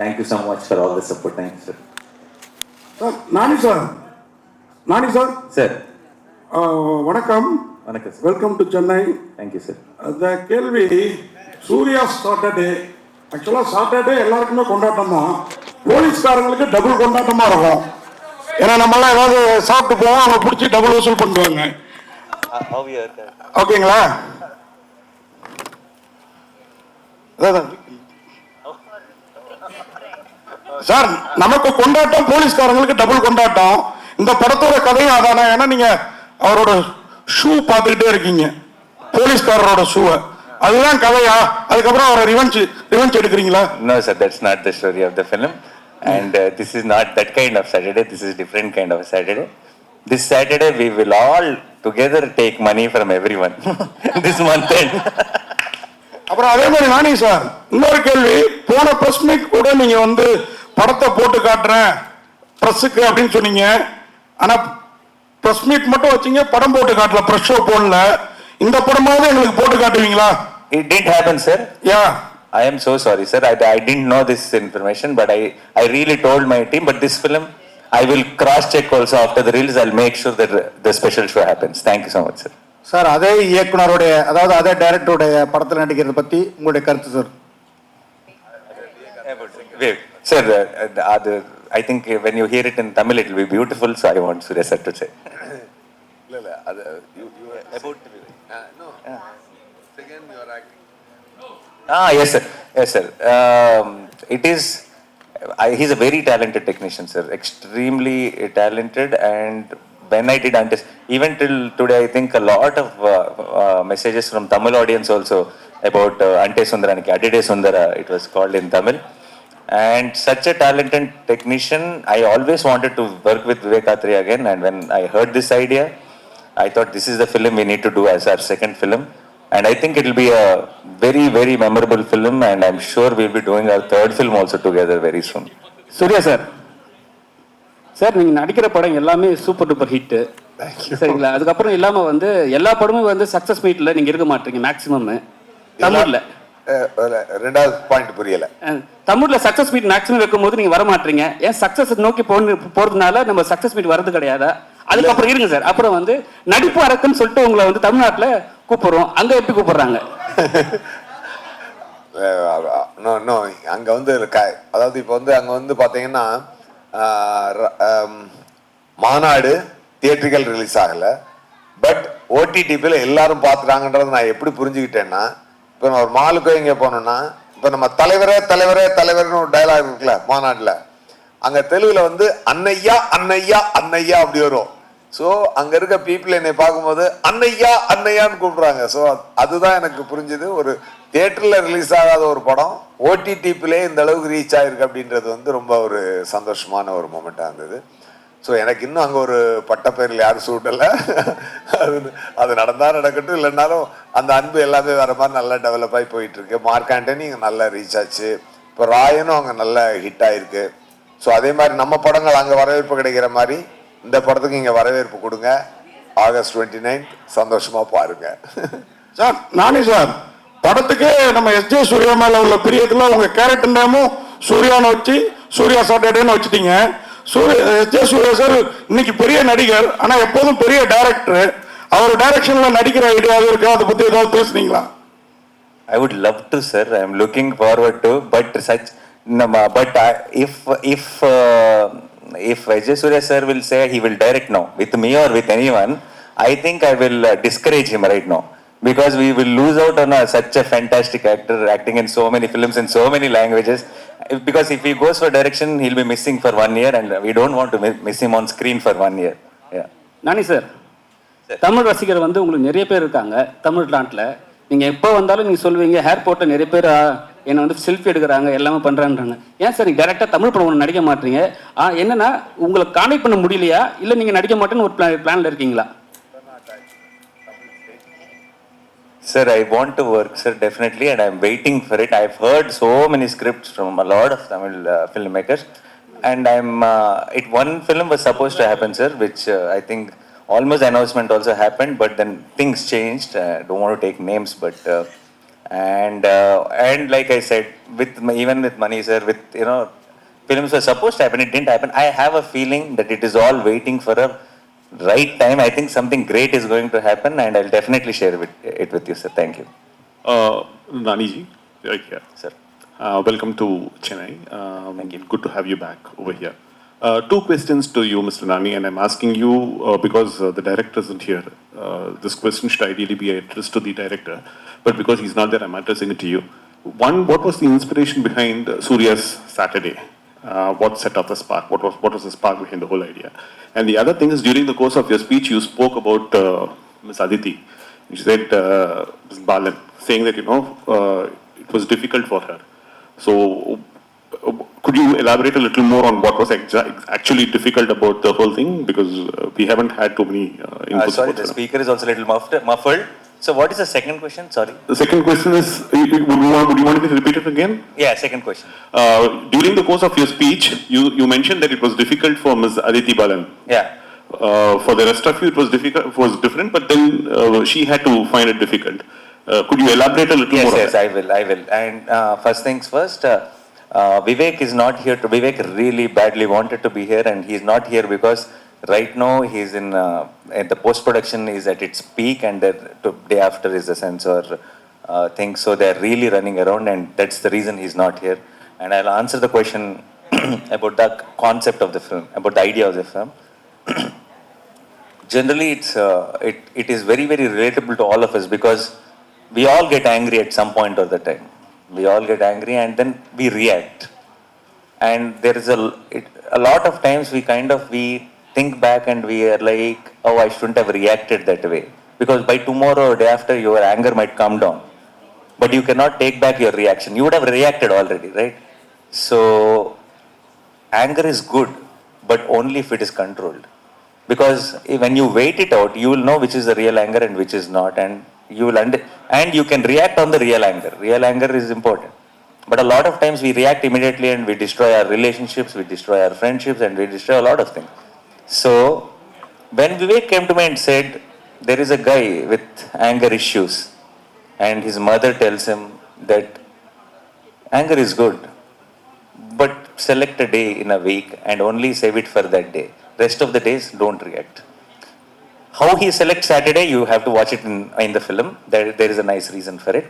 Thank you so much for all the support. Thank you, sir. Sir Nani sir Nani sir Sir, ah, வணக்கம் வணக்கம் sir. Welcome to Chennai Thank you, sir. அந்த கேள்வி Surya Saturday ஆக்சுவலாக Saturday எல்லாருக்குமே கொண்டாட்டம் தான் போலீஸ்காரங்களுக்கு double கொண்டாட்டமா இருக்கும் ஏன்னா நம்மளாம் ஏதாவது சாப்பிட்டு போவோம் அவங்க பிடிச்சி டபுள் வசூல் பண்ணுவாங்க ஓகேங்களா அதான். சார் நமக்கு கொண்டாட்டம் போலீஸ்காரங்களுக்கு டபுள் கொண்டாட்டம் இந்த படத்தோட கதையும் அதானே ஏன்னா நீங்க அவரோட ஷூ பார்த்துக்கிட்டே இருக்கீங்க போலீஸ்காரரோட ஷூவை அதுதான் கதையா அதுக்கப்புறம் அவரை ரிவெஞ்ச் ரிவெஞ்ச் எடுக்கிறீங்களா sir, that's not the story of the film. And uh, this is not that kind of Saturday. This is different kind of Saturday. This Saturday, we will all together take money from everyone. this month end. அப்புறம் அதே மாதிரி நானி sir இன்னொரு கேள்வி போன press meet கூட நீங்க வந்து படத்தை போட்டு காட்டுறேன் பிரஸுக்கு அப்படின்னு சொன்னீங்க ஆனா பிரஸ் மீட் மட்டும் வச்சீங்க படம் போட்டு காட்டல பிரஸ் ஷோ போடல இந்த படமாவது எங்களுக்கு போட்டு காட்டுவீங்களா it didn't happen, sir. Yeah I am so sorry, sir. I, I didn't know this information, but I, I really told my team. But this film, I will cross check also after the release. I'll make sure that the special show happens. Thank you so much, sir. Sir அதே இயக்குனருடைய அதாவது அதே டைரக்டருடைய படத்தில் நடிக்கிறத பத்தி உங்களுடைய கருத்து sir Wait, sir, uh, uh, the, I think when you hear it in Tamil, it will be beautiful. So I want Surya sir to say. இல்ல இல்ல அது you you about no second you are acting Ah, yes, sir. Yes, sir. Um, it is. I, he's a very talented technician, sir. Extremely talented, and when I did Antis, even till today, I think a lot of uh, uh, messages from Tamil audience also about uh, Ante Sundaraniki, Adide Sundara, it was called in Tamil. And such a talented technician, I always wanted to work with Vivek Athre again. And when I heard this idea, I thought this is the film we need to do as our second film. And I think it will be a very, very memorable film. And I'm sure we'll be doing our third film also together very soon. Surya sir sir நீங்க நடிக்கிற படம் எல்லாமே super duper hit சரிங்களா அதுக்கப்புறம் இல்லாம வந்து எல்லா படமும் வந்து சக்சஸ் மீட்ல நீங்க இருக்க மாட்டீங்க மேக்ஸிமம் தமிழ்ல ரெண்டாவது பாயிண்ட் புரியல. தமிழ்ல சக்சஸ் மீட் மேக்ஸிமம் வைக்கும்போது நீங்க வர மாட்டீங்க. ஏன் சக்சஸ் நோக்கி போறதுனால நம்ம சக்சஸ் மீட் வரது கிடையாதா? அதுக்கப்புறம் இருங்க சார். அப்புறம் வந்து நடிப்பு அரக்குன்னு சொல்லிட்டு உங்களை வந்து தமிழ்நாட்டுல கூப்பிடுறோம். அங்க எப்படி கூப்பிடுறாங்க? அங்க வந்து அதாவது இப்போ வந்து அங்க வந்து ஆம், மாநாடு தியேட்ரிக்கல் ரிலீஸ் ஆகல. பட் ஓடிடிபியில் எல்லாரும் பார்த்துட்டாங்கன்றது நான் எப்படி புரிஞ்சுக்கிட்டேன்னா இப்போ நம்ம ஒரு மாலுக்கோ இங்கே போனோம்னா இப்போ நம்ம தலைவரே தலைவரே தலைவர்னு ஒரு டைலாக் இருக்குல்ல மாநாட்டில். அங்கே தெலுங்கில் வந்து அன்னையா அன்னையா அன்னையா அப்படி வரும். ஸோ அங்கே இருக்க பீப்புள் என்னை பார்க்கும்போது அன்னையா அன்னையான்னு கூப்பிட்றாங்க. ஸோ அதுதான் எனக்கு புரிஞ்சுது. ஒரு தேட்டரில் ரிலீஸ் ஆகாத ஒரு படம் ஓடிடிப்பிலே இந்த அளவுக்கு ரீச் ஆகிருக்கு அப்படின்றது வந்து ரொம்ப ஒரு சந்தோஷமான ஒரு மூமெண்ட்டாக இருந்தது. ஸோ எனக்கு இன்னும் அங்கே ஒரு பட்டப்பேரில் யாரும் சூட்டலை அது அது நடந்தால் நடக்கட்டும் இல்லைனாலும் அந்த அன்பு எல்லாமே வேறு மாதிரி நல்லா டெவலப் ஆகி போயிட்டுருக்கு. மார்க் ஆண்டனி இங்கே நல்லா ரீச் ஆச்சு. இப்போ ராயனும் அங்கே நல்லா ஹிட் ஆகிருக்கு ஸோ அதே மாதிரி நம்ம படங்கள் அங்கே வரவேற்பு கிடைக்கிற மாதிரி இந்த படத்துக்கு இங்கே வரவேற்பு கொடுங்க. ஆகஸ்ட் டுவெண்ட்டி நைன் சந்தோஷமாக பாருங்க. சார் நானே சார். படத்துக்கே நம்ம எஸ் ஜே சூர்யா மேல உள்ள பிரியத்தில் உங்கள் கேரக்டர் நேமும் சூர்யான்னு வச்சு சூர்யா சாட்டர்டேன்னு வச்சுட்டீங்க. சூரிய எஸ் ஜே இன்னைக்கு பெரிய நடிகர் ஆனால் எப்போதும் பெரிய டைரக்டர் அவர் டைரக்ஷனில் நடிக்கிற ஐடியா இருக்கா அதை பற்றி ஏதாவது பேசுனீங்களா I would love to sir I am looking forward to but such நம்ம but if if if Vijay Surya sir will say he will direct no with me or with any one I think I will discourage him right no because we will lose out on such a fantastic actor acting in so many films in so many languages If- Because if he goes for direction, he'll be missing for one year, and we don't want to mi- miss him on screen for one year. Yeah. Nani sir Tamil ரசிகர் வந்து உங்களுக்கு நிறைய பேர் இருக்காங்க தமிழ்நாட்டில் நீங்கள் எப்போ வந்தாலும் நீங்கள் சொல்லுவீங்க ஏர்போர்ட்டில் நிறைய பேர் ஆ, என்னை வந்து செல்ஃபி எடுக்கிறாங்க எல்லாமே பண்ணுறான்றாங்க ஏன் சார் நீங்கள் டேரெக்டாக தமிழ் படம் ஒன்று நடிக்க மாட்டீங்க? ஆ என்னன்னா உங்களை கான்டெக்ட் பண்ண முடியலையா? இல்லை நீங்கள் நடிக்க மாட்டேன்னு ஒரு பிளான் பிளானில் இருக்கீங்களா? Sir, I want to work, sir, definitely, and I'm waiting for it. I've heard so many scripts from a lot of Tamil uh, filmmakers, and I'm. Uh, it one film was supposed to happen, sir, which uh, I think almost announcement also happened, but then things changed. Uh, don't want to take names, but uh, And uh, and like I said, with even with Money sir, with you know, films were supposed to happen, it didn't happen. I have a feeling that it is all waiting for a right time. I think something great is going to happen, and I'll definitely share with, it with you, sir. Thank you, Uh, Nani ji, right here. sir. Uh, welcome to Chennai. Um, Good to have you back over here. Uh, two questions to you, Mr. Nani, and I'm asking you uh, because uh, the director isn't here. Uh, this question should ideally be addressed to the director, but because he's not there, I'm addressing it to you. One, what was the inspiration behind Surya's Saturday? Uh, what set up the spark? What was what was the spark behind the whole idea? And the other thing is, during the course of your speech, you spoke about uh, Ms. Aditi. You said uh, Ms. Balan, saying that you know uh, it was difficult for her. So, uh, could you elaborate a little more on what was exa- actually difficult about the whole thing? Because uh, we haven't had too many uh, Uh, inputs. sorry, about the speaker is also a little muffled. muffled. So what is the second question? Sorry. The second question is, you- you- would you want, would you want me to repeat it again? Yeah, second question. Uh, during the course of your speech, you, you mentioned that it was difficult for Ms. Aditi Balan. Yeah. Uh, for the rest of you, it was difficult, was different, but then uh, she had to find it difficult. Uh, could you elaborate a little Yes, more? on yes, that? I will, I will. And uh, first things first, uh, uh, Vivek is not here to, Vivek really badly wanted to be here and he's not here because right now he's in, uh, and the post-production is at its peak and the day after is the censor uh, thing. So they're really running around and that's the reason he's not here. And I'll answer the question about the concept of the film, about the idea of the film. generally it's uh, it, it is very very relatable to all of us because we all get angry at some point of the time we all get angry and then we react and there is a it, a lot of times we kind of we think back and we are like oh i shouldn't have reacted that way. Because by tomorrow or day after your anger might come down. But you cannot take back your reaction. You would have reacted already right? So anger is good but only if it is controlled. Because when you wait it out you will know which is the real anger and which is not and you will under and you can react on the real anger. Real anger is important. But a lot of times we react immediately and we destroy our relationships we destroy our friendships and we destroy a lot of things so when vivek came to me and said there is a guy with anger issues and his mother tells him that anger is good but select a day in a week and only save it for that day. Rest of the days, don't react. How he selects Saturday, you have to watch it in, in the film. There, there is a nice reason for it.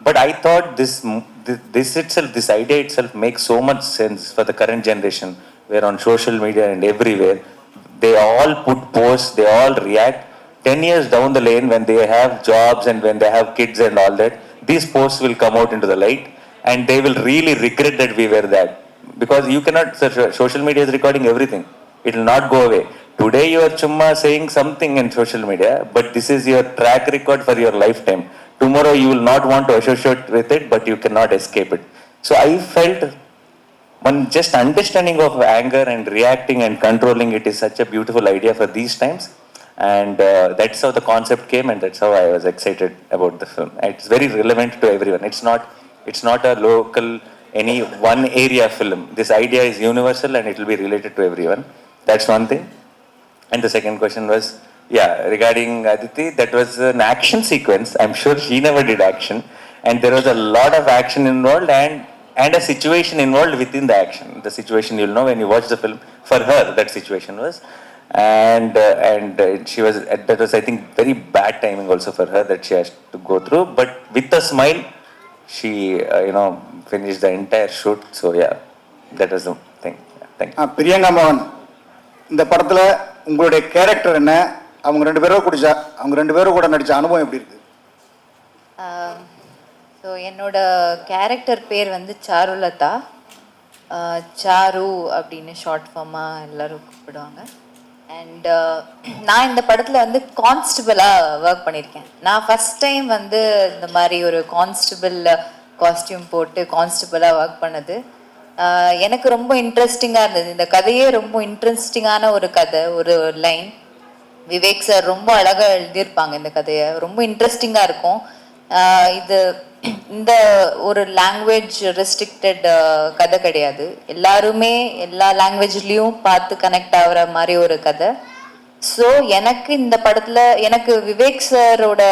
But I thought this, m- thi- this itself, this idea itself makes so much sense for the current generation, where on social media and everywhere, they all put posts, they all react. 10 years down the lane, when they have jobs and when they have kids and all that, these posts will come out into the light and they will really regret that we were that. Because you cannot, so- so- social media is recording everything. It will not go away. Today you are chumma saying something in social media, but this is your track record for your lifetime. Tomorrow you will not want to associate with it, but you cannot escape it. So I felt one just understanding of anger and reacting and controlling it is such a beautiful idea for these times. And uh, that's how the concept came, and that's how I was excited about the film. It's very relevant to everyone. It's not, it's not a local, any one area film. This idea is universal and it will be related to everyone. That's one thing. And the second question was, yeah, regarding Aditi, that was an action sequence. I'm sure she never did action. And there was a lot of action involved and, and a situation involved within the action. The situation you'll know when you watch the film. For her, that situation was. And, uh, and uh, she was, that was, I think, very bad timing also for her that she has to go through. But with a smile, she, uh, you know, finished the entire shoot. So, yeah, that was the thing. Yeah, thank you. Priyanka மோகன் இந்த படத்துல உங்களுடைய character என்ன அவங்க ரெண்டு பேரும் குடிச்ச அவங்க ரெண்டு பேரும் கூட நடிச்ச அனுபவம் எப்படி இருக்கு ஸோ என்னோட கேரக்டர் பேர் வந்து சாருலதா. சாரு அப்படின்னு ஷார்ட் ஃபார்மாக எல்லோரும் கூப்பிடுவாங்க. அண்ட் நான் இந்த படத்தில் வந்து கான்ஸ்டபிளாக ஒர்க் பண்ணியிருக்கேன் நான் ஃபஸ்ட் டைம் வந்து இந்த மாதிரி ஒரு கான்ஸ்டபிள் காஸ்டியூம் போட்டு கான்ஸ்டபிளாக ஒர்க் பண்ணது. எனக்கு ரொம்ப இன்ட்ரெஸ்டிங்காக இருந்தது. இந்த கதையே ரொம்ப இன்ட்ரெஸ்டிங்கான ஒரு கதை ஒரு லைன் விவேக் சார் ரொம்ப அழகாக எழுதியிருப்பாங்க இந்த கதையை. ரொம்ப இன்ட்ரெஸ்டிங்காக இருக்கும். இது இந்த ஒரு லாங்குவேஜ் ரெஸ்ட்ரிக்டட் கதை கிடையாது. எல்லாருமே எல்லா லாங்குவேஜ்லேயும் பார்த்து கனெக்ட் ஆகிற மாதிரி ஒரு கதை. ஸோ எனக்கு இந்த படத்தில் எனக்கு விவேக் சாரோட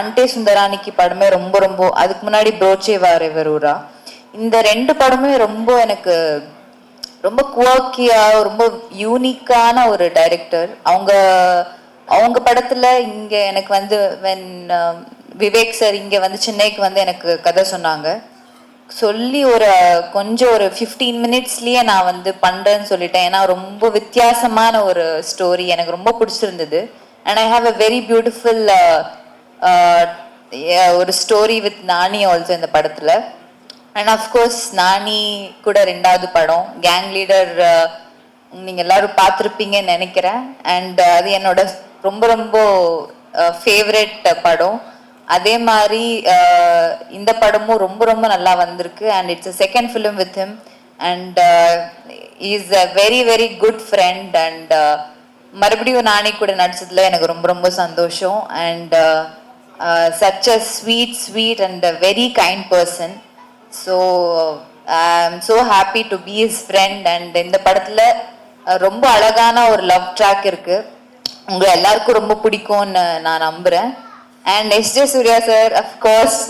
அன்டே சுந்தராணிக்கு படமே ரொம்ப ரொம்ப அதுக்கு முன்னாடி புரோச்சே வாரே இந்த ரெண்டு படமே ரொம்ப எனக்கு ரொம்ப குவாக்கியா ரொம்ப யூனிக்கான ஒரு டைரக்டர் அவங்க அவங்க படத்துல இங்க எனக்கு வந்து வென் விவேக் சார் இங்கே வந்து சென்னைக்கு வந்து எனக்கு கதை சொன்னாங்க. சொல்லி ஒரு கொஞ்சம் ஒரு ஃபிஃப்டீன் மினிட்ஸ்லயே நான் வந்து பண்றேன்னு சொல்லிட்டேன். ஏன்னா ரொம்ப வித்தியாசமான ஒரு ஸ்டோரி எனக்கு ரொம்ப பிடிச்சிருந்தது. And I have a very beautiful ஒரு ஸ்டோரி வித் நானி ஆல்சோ இந்த படத்துல. அண்ட் அஃப்கோர்ஸ் நானி கூட ரெண்டாவது படம். கேங் லீடர் uh, நீங்க எல்லாரும் பார்த்துருப்பீங்கன்னு நினைக்கிறேன். அண்ட் uh, அது என்னோட ரொம்ப ரொம்ப uh, ஃபேவரட் படம். அதே மாதிரி இந்த படமும் ரொம்ப ரொம்ப நல்லா வந்திருக்கு. And it's a second film with him and is a very very good friend and மறுபடியும் நானே கூட நடிச்சதுல எனக்கு ரொம்ப ரொம்ப சந்தோஷம். And such a sweet sweet and a very kind person so I am so happy to be is friend and இந்த படத்தில் ரொம்ப அழகான ஒரு லவ் ட்ராக் இருக்குது உங்களை எல்லாருக்கும் ரொம்ப பிடிக்கும்னு நான் நம்புகிறேன் and S J Surya sir of course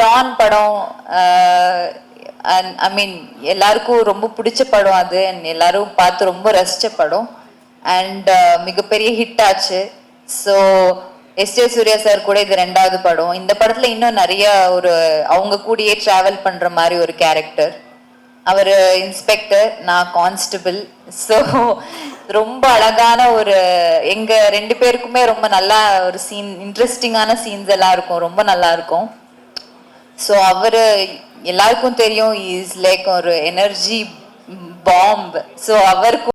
Don படம் uh, ஐ மீன் எல்லாருக்கும் ரொம்ப பிடிச்ச படம் அது. அண்ட் எல்லாரும் பார்த்து ரொம்ப ரசித்த படம். அண்ட் uh, மிகப்பெரிய ஹிட் ஆச்சு. So S J Surya sir கூட இது ரெண்டாவது படம். இந்த படத்துல இன்னும் நிறைய ஒரு அவங்க கூடயே டிராவல் பண்ற மாதிரி ஒரு கேரக்டர் அவர் இன்ஸ்பெக்டர் நான் கான்ஸ்டபிள் ஸோ ரொம்ப அழகான ஒரு எங்க ரெண்டு பேருக்குமே ரொம்ப நல்லா ஒரு சீன் இன்ட்ரெஸ்டிங்கான சீன்ஸ் எல்லாம் இருக்கும். ரொம்ப நல்லா இருக்கும். ஸோ அவர் எல்லாருக்கும் தெரியும் இஸ் லைக் ஒரு எனர்ஜி பாம்ப் ஸோ அவருக்கும்